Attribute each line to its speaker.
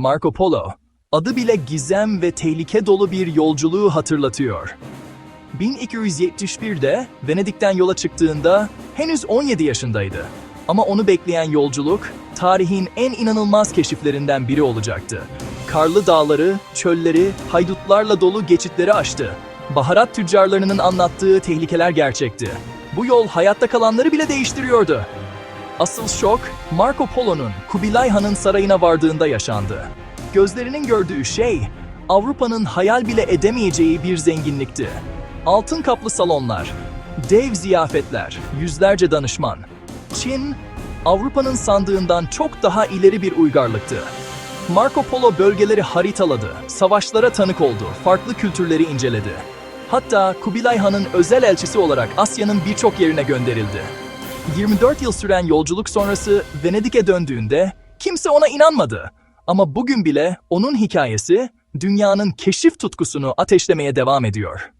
Speaker 1: Marco Polo, adı bile gizem ve tehlike dolu bir yolculuğu hatırlatıyor. 1271'de Venedik'ten yola çıktığında henüz 17 yaşındaydı. Ama onu bekleyen yolculuk tarihin en inanılmaz keşiflerinden biri olacaktı. Karlı dağları, çölleri, haydutlarla dolu geçitleri aştı. Baharat tüccarlarının anlattığı tehlikeler gerçekti. Bu yol hayatta kalanları bile değiştiriyordu. Asıl şok Marco Polo'nun Kubilay Han'ın sarayına vardığında yaşandı. Gözlerinin gördüğü şey Avrupa'nın hayal bile edemeyeceği bir zenginlikti. Altın kaplı salonlar, dev ziyafetler, yüzlerce danışman. Çin, Avrupa'nın sandığından çok daha ileri bir uygarlıktı. Marco Polo bölgeleri haritaladı, savaşlara tanık oldu, farklı kültürleri inceledi. Hatta Kubilay Han'ın özel elçisi olarak Asya'nın birçok yerine gönderildi. 24 yıl süren yolculuk sonrası Venedik'e döndüğünde kimse ona inanmadı. Ama bugün bile onun hikayesi dünyanın keşif tutkusunu ateşlemeye devam ediyor.